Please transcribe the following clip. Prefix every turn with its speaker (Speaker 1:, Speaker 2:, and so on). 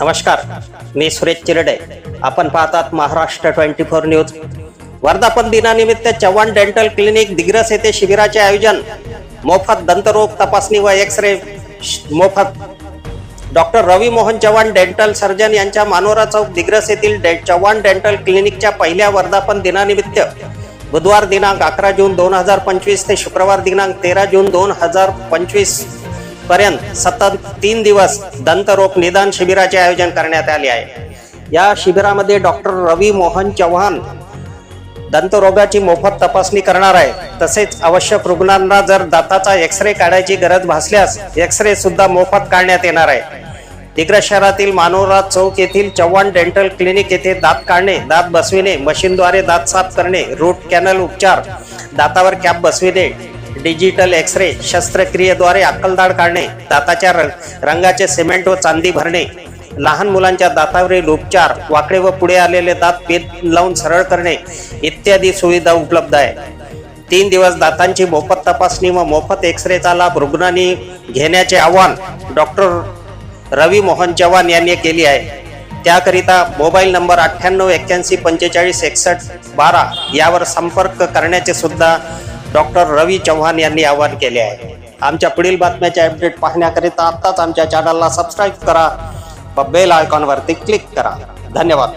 Speaker 1: नमस्कार मी सुरेश चिरडे. आपण पाहतात महाराष्ट्र ट्वेंटी फोर न्यूज. वर्धापन दिनानिमित्त चव्हाण डेंटल क्लिनिक दिग्रस येथे शिबिराचे आयोजन. मोफत दंतरोग तपासणी व एक्स रे मोफत doctor Ravi Mohan Chavan dental surgeon यांच्या मानोरा चौक दिग्रस येथील डे चव्हाण डेंटल क्लिनिकच्या पहिल्या वर्धापन दिनानिमित्त बुधवार दिनांक अकरा जून दोन हजार पंचवीस ते शुक्रवार दिनांक तेरा जून दोन हजार पंचवीस पर्यंत सतत तीन दिवस दंतरोग निदान शिबिराचे आयोजन करण्यात आले आहे. या शिबिरामध्ये डॉक्टर रवी मोहन चव्हाण दंतरोगाची मोफत तपासणी करणार आहे. तसेच आवश्यक रुग्णांना जर दाताचा एक्सरे काढायची गरज भासल्यास एक्सरे सुद्धा मोफत काढण्यात येणार आहे. दिग्रज शहरातील मानोरा चौक येथील चव्हाण डेंटल क्लिनिक येथे दात काढणे दात बसविणे मशीनद्वारे दात साफ करणे रूट कॅनल उपचार दातावर कॅप बसविणे डिजिटल एक्सरे शस्त्रक्रियेद्वारे अक्कलदाड काढणे दाताच्या रंग- रंगाचे सिमेंट व चांदी भरणे लहान मुलांच्या दातावरील उपचार वाकडे व पुढे आलेले दात पेत लावून सरळ करणे इत्यादी सुविधा उपलब्ध आहे. तीन दिवस दातांची मोफत तपासणी व मोफत एक्सरेचा लाभ रुग्णांनी घेण्याचे आवाहन डॉक्टर रवी मोहन चव्हाण यांनी केली आहे. त्याकरिता मोबाईल नंबर अठ्ठ्याण्णव एक्क्याऐंशी पंचेचाळीस एकसष्ट बारा यावर संपर्क करण्याचे सुद्धा डॉक्टर रवी चव्हाण यांनी आवाहन केले आहे. आमच्या पुढील बातम्याचे अपडेट पाहण्याकरिता आत्ताच आमच्या चॅनलला सबस्क्राईब करा व बेल आयकॉनवरती क्लिक करा. धन्यवाद.